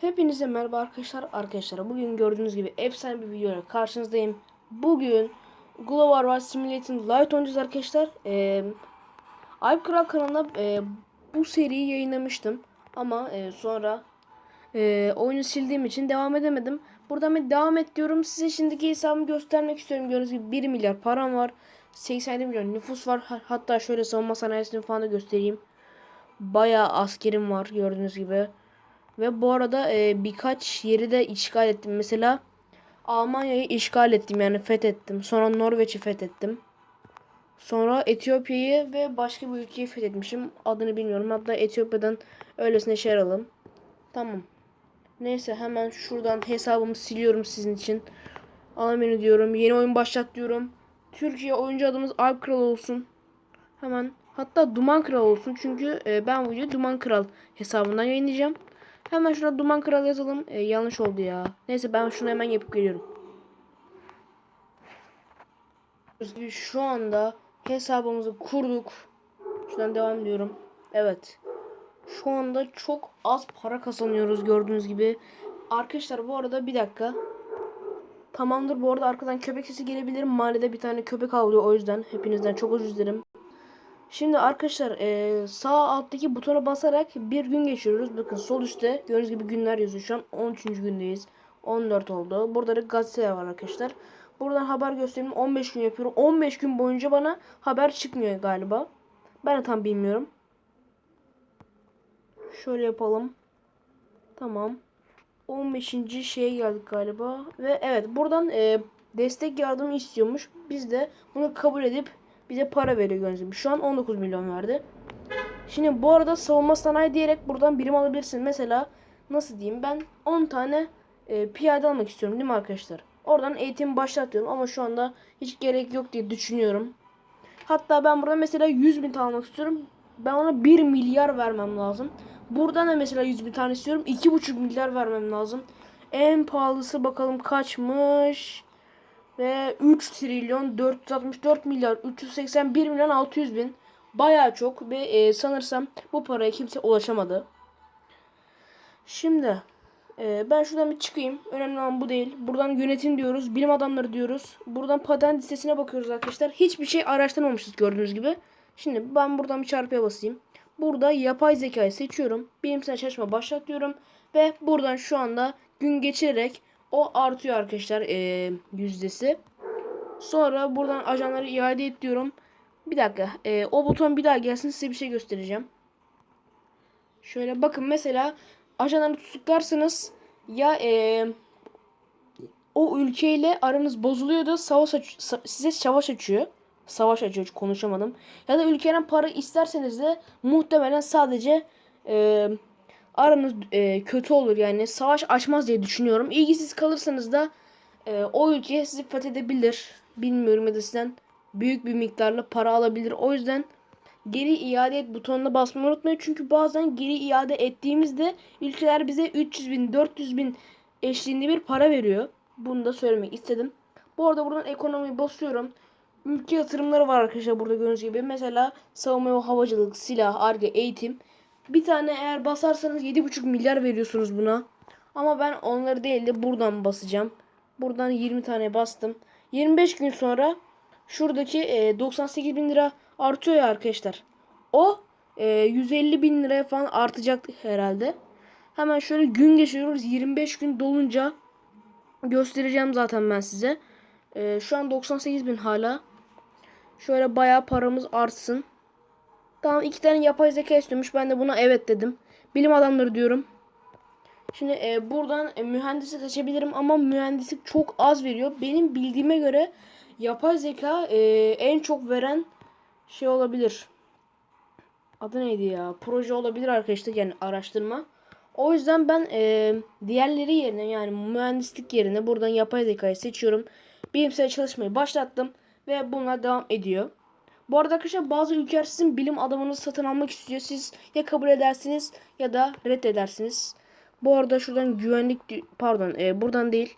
Hepinize merhaba arkadaşlar. Arkadaşlar bugün gördüğünüz gibi efsane bir videoyla karşınızdayım. Bugün Global War Simulating Light oynayacağız arkadaşlar. Ee, Alp Kral kanalına e, bu seriyi yayınlamıştım. Ama e, sonra e, oyunu sildiğim için devam edemedim. Buradan bir devam et diyorum. Size şimdiki hesabımı göstermek istiyorum. Gördüğünüz gibi 1 milyar param var. 87 milyon nüfus var. Ha- Hatta şöyle savunma sanayisini falan da göstereyim. Bayağı askerim var gördüğünüz gibi. Ve bu arada e, birkaç yeri de işgal ettim. Mesela Almanya'yı işgal ettim yani fethettim. Sonra Norveç'i fethettim. Sonra Etiyopya'yı ve başka bir ülkeyi fethetmişim. Adını bilmiyorum. Hatta Etiyopya'dan öylesine şey alalım. Tamam. Neyse hemen şuradan hesabımı siliyorum sizin için. Ana diyorum. Yeni oyun başlat diyorum. Türkiye oyuncu adımız Alp Kral olsun. Hemen hatta Duman Kral olsun. Çünkü e, ben bu videoyu Duman Kral hesabından yayınlayacağım. Hemen şurada Duman Kral yazalım. E, yanlış oldu ya. Neyse ben şunu hemen yapıp geliyorum. Şu anda hesabımızı kurduk. Şuradan devam ediyorum. Evet. Şu anda çok az para kazanıyoruz gördüğünüz gibi. Arkadaşlar bu arada bir dakika. Tamamdır bu arada arkadan köpek sesi gelebilir. Mahallede bir tane köpek avlıyor o yüzden. Hepinizden çok özür dilerim. Şimdi arkadaşlar e, sağ alttaki butona basarak bir gün geçiriyoruz. Bakın sol üstte gördüğünüz gibi günler yazıyor. Şu an 13. gündeyiz. 14 oldu. Burada da gazeteler var arkadaşlar. Buradan haber göstereyim. 15 gün yapıyorum. 15 gün boyunca bana haber çıkmıyor galiba. Ben de tam bilmiyorum. Şöyle yapalım. Tamam. 15. şeye geldik galiba. Ve evet buradan e, destek yardımı istiyormuş. Biz de bunu kabul edip bize para veriyor gibi. Şu an 19 milyon verdi. Şimdi bu arada savunma sanayi diyerek buradan birim alabilirsin. Mesela nasıl diyeyim ben 10 tane e, piyade almak istiyorum değil mi arkadaşlar? Oradan eğitim başlatıyorum ama şu anda hiç gerek yok diye düşünüyorum. Hatta ben burada mesela 100 bin tane almak istiyorum. Ben ona 1 milyar vermem lazım. Buradan da mesela 100 bin tane istiyorum. 2,5 milyar vermem lazım. En pahalısı bakalım kaçmış. Ve 3 trilyon 464 milyar 381 milyon 600 bin. Bayağı çok ve e, sanırsam bu paraya kimse ulaşamadı. Şimdi e, ben şuradan bir çıkayım. Önemli olan bu değil. Buradan yönetim diyoruz. Bilim adamları diyoruz. Buradan patent listesine bakıyoruz arkadaşlar. Hiçbir şey araştırmamışız gördüğünüz gibi. Şimdi ben buradan bir çarpıya basayım. Burada yapay zekayı seçiyorum. Bilimsel çalışma başlat diyorum. Ve buradan şu anda gün geçirerek o artıyor arkadaşlar e, yüzdesi. Sonra buradan ajanları iade et diyorum. Bir dakika. e, o buton bir daha gelsin size bir şey göstereceğim. Şöyle bakın mesela ajanları tutuklarsanız ya e, o ülkeyle aranız bozuluyor da savaş aç- sa- size savaş açıyor. Savaş açıyor konuşamadım. Ya da ülkeden para isterseniz de muhtemelen sadece e, aranız e, kötü olur yani savaş açmaz diye düşünüyorum. İlgisiz kalırsanız da e, o ülke sizi fethedebilir. Bilmiyorum ya da sizden büyük bir miktarla para alabilir. O yüzden geri iade et butonuna basmayı unutmayın. Çünkü bazen geri iade ettiğimizde ülkeler bize 300 bin 400 bin eşliğinde bir para veriyor. Bunu da söylemek istedim. Bu arada buradan ekonomiyi basıyorum. Ülke yatırımları var arkadaşlar burada gördüğünüz gibi. Mesela savunma ve havacılık, silah, arge, eğitim. Bir tane eğer basarsanız 7,5 milyar veriyorsunuz buna. Ama ben onları değil de buradan basacağım. Buradan 20 tane bastım. 25 gün sonra şuradaki e, 98 bin lira artıyor ya arkadaşlar. O e, 150 bin liraya falan artacak herhalde. Hemen şöyle gün geçiyoruz. 25 gün dolunca göstereceğim zaten ben size. E, şu an 98 bin hala. Şöyle bayağı paramız artsın. Tamam iki tane yapay zeka istiyormuş. Ben de buna evet dedim. Bilim adamları diyorum. Şimdi e, buradan e, mühendisi seçebilirim ama mühendislik çok az veriyor. Benim bildiğime göre yapay zeka e, en çok veren şey olabilir. Adı neydi ya? Proje olabilir arkadaşlar yani araştırma. O yüzden ben e, diğerleri yerine yani mühendislik yerine buradan yapay zekayı seçiyorum. Bilimsel çalışmayı başlattım ve bunlar devam ediyor. Bu arada arkadaşlar bazı ülkeler sizin bilim adamınızı satın almak istiyor. Siz ya kabul edersiniz ya da reddedersiniz. Bu arada şuradan güvenlik pardon e, buradan değil.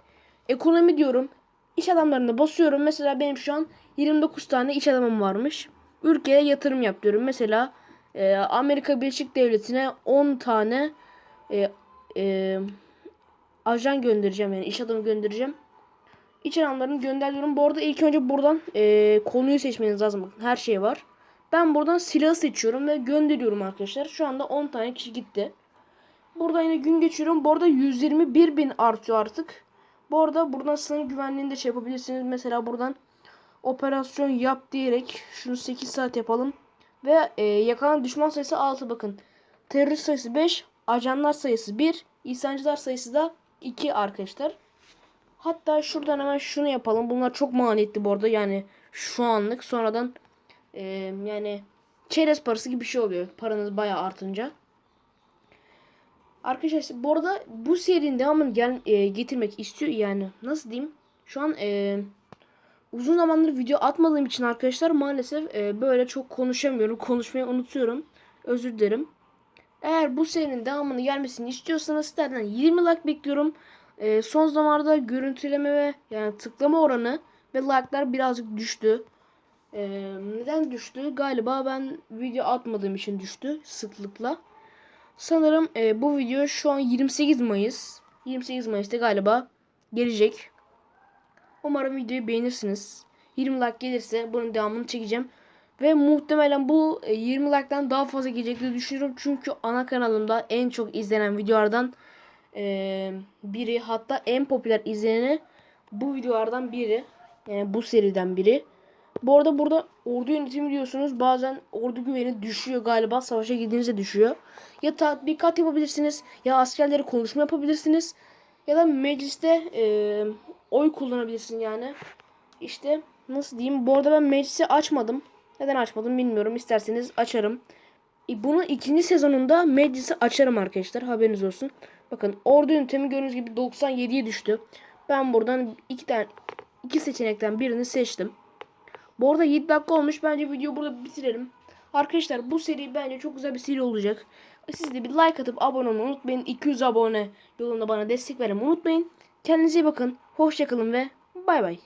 Ekonomi diyorum. İş adamlarına basıyorum. Mesela benim şu an 29 tane iş adamım varmış. Ülkeye yatırım yap diyorum. Mesela e, Amerika Birleşik Devleti'ne 10 tane e, e, ajan göndereceğim yani iş adamı göndereceğim. İç gönderiyorum. Bu arada ilk önce buradan e, konuyu seçmeniz lazım. Bakın her şey var. Ben buradan silahı seçiyorum ve gönderiyorum arkadaşlar. Şu anda 10 tane kişi gitti. Burada yine gün geçiriyorum. Bu arada 121 bin artıyor artık. Bu arada buradan sınır güvenliğini de şey yapabilirsiniz. Mesela buradan operasyon yap diyerek şunu 8 saat yapalım. Ve e, yakalanan düşman sayısı 6 bakın. Terörist sayısı 5, ajanlar sayısı 1, insancılar sayısı da 2 arkadaşlar. Hatta şuradan hemen şunu yapalım. Bunlar çok maliyetli bu arada yani şu anlık sonradan e, yani çerez parası gibi bir şey oluyor. Paranız bayağı artınca. Arkadaşlar bu arada bu serinin devamını gel, e, getirmek istiyor yani nasıl diyeyim? Şu an e, uzun zamandır video atmadığım için arkadaşlar maalesef e, böyle çok konuşamıyorum. Konuşmayı unutuyorum. Özür dilerim. Eğer bu serinin devamını gelmesini istiyorsanız sizlerden 20 like bekliyorum. E, son zamanlarda görüntüleme ve yani tıklama oranı ve like'lar birazcık düştü. E, neden düştü? Galiba ben video atmadığım için düştü sıklıkla. Sanırım e, bu video şu an 28 Mayıs. 28 Mayıs'ta galiba gelecek. Umarım videoyu beğenirsiniz. 20 like gelirse bunun devamını çekeceğim. Ve muhtemelen bu e, 20 like'dan daha fazla gelecek diye düşünüyorum. Çünkü ana kanalımda en çok izlenen videolardan e, biri hatta en popüler izleneni bu videolardan biri. Yani bu seriden biri. Bu arada burada ordu yönetimi diyorsunuz. Bazen ordu güveni düşüyor galiba. Savaşa gidince düşüyor. Ya tatbikat yapabilirsiniz. Ya askerlere konuşma yapabilirsiniz. Ya da mecliste e, oy kullanabilirsin yani. İşte nasıl diyeyim. Bu arada ben meclisi açmadım. Neden açmadım bilmiyorum. İsterseniz açarım. E, Bunu ikinci sezonunda meclisi açarım arkadaşlar. Haberiniz olsun. Bakın ordu yöntemi gördüğünüz gibi 97'ye düştü. Ben buradan iki tane iki seçenekten birini seçtim. Bu arada 7 dakika olmuş. Bence videoyu burada bitirelim. Arkadaşlar bu seri bence çok güzel bir seri olacak. Siz de bir like atıp abone olmayı unutmayın. 200 abone yolunda bana destek vermeyi unutmayın. Kendinize iyi bakın. Hoşçakalın ve bay bay.